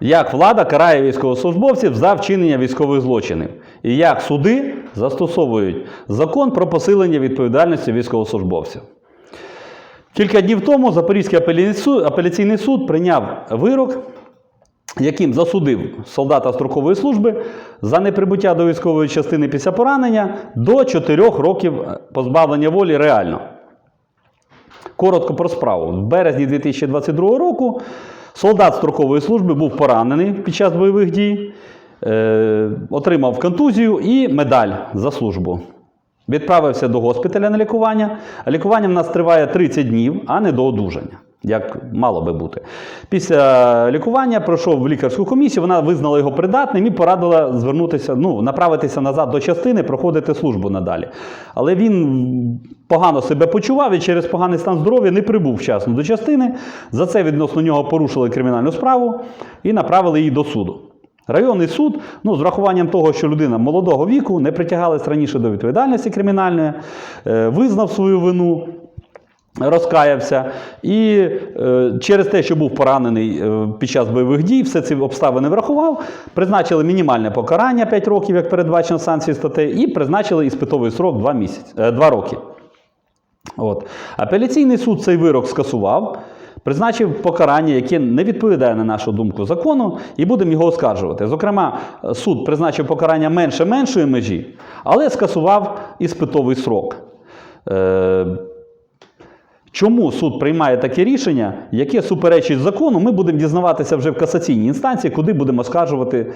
як влада карає військовослужбовців за вчинення військових злочинів, і як суди застосовують закон про посилення відповідальності військовослужбовців. Кілька днів тому Запорізький апеляційний суд, прийняв вирок, яким засудив солдата строкової служби за неприбуття до військової частини після поранення до 4 років позбавлення волі реально. Коротко про справу. В березні 2022 року солдат строкової служби був поранений під час бойових дій, е, отримав контузію і медаль за службу. Відправився до госпіталя на лікування. Лікування в нас триває 30 днів, а не до одужання, як мало би бути. Після лікування пройшов в лікарську комісію, вона визнала його придатним і порадила звернутися, ну, направитися назад до частини, проходити службу надалі. Але він погано себе почував і через поганий стан здоров'я не прибув вчасно до частини. За це відносно нього порушили кримінальну справу і направили її до суду. Районний суд, ну, з врахуванням того, що людина молодого віку не притягалась раніше до відповідальності кримінальної, е, визнав свою вину, розкаявся. І е, через те, що був поранений е, під час бойових дій, все ці обставини врахував, призначили мінімальне покарання 5 років, як передбачено санкції статей, і призначили іспитовий срок 2, місяці, е, 2 роки. От. Апеляційний суд цей вирок скасував, призначив покарання, яке не відповідає на нашу думку закону, і будемо його оскаржувати. Зокрема, суд призначив покарання менше меншої межі, але скасував іспитовий срок. Е, Чому суд приймає таке рішення, яке суперечить закону, ми будемо дізнаватися вже в касаційній інстанції, куди будемо оскаржувати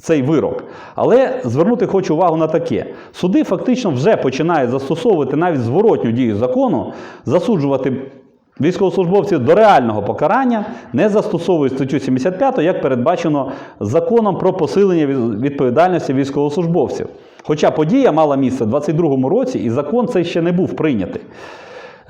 цей вирок. Але звернути хочу увагу на таке: суди фактично вже починають застосовувати навіть зворотню дію закону, засуджувати військовослужбовців до реального покарання, не застосовують статтю 75, як передбачено законом про посилення відповідальності військовослужбовців. Хоча подія мала місце в 2022 році, і закон цей ще не був прийнятий.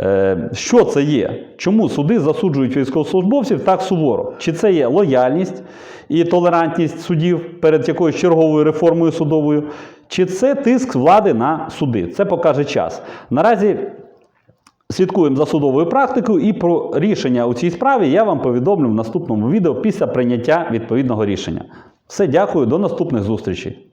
Е, Що це є? Чому суди засуджують військовослужбовців так суворо? Чи це є лояльність і толерантність судів перед якоюсь черговою реформою судовою, чи це тиск влади на суди? Це покаже час. Наразі слідкуємо за судовою практикою і про рішення у цій справі я вам повідомлю в наступному відео після прийняття відповідного рішення. Все, дякую, до наступних зустрічей.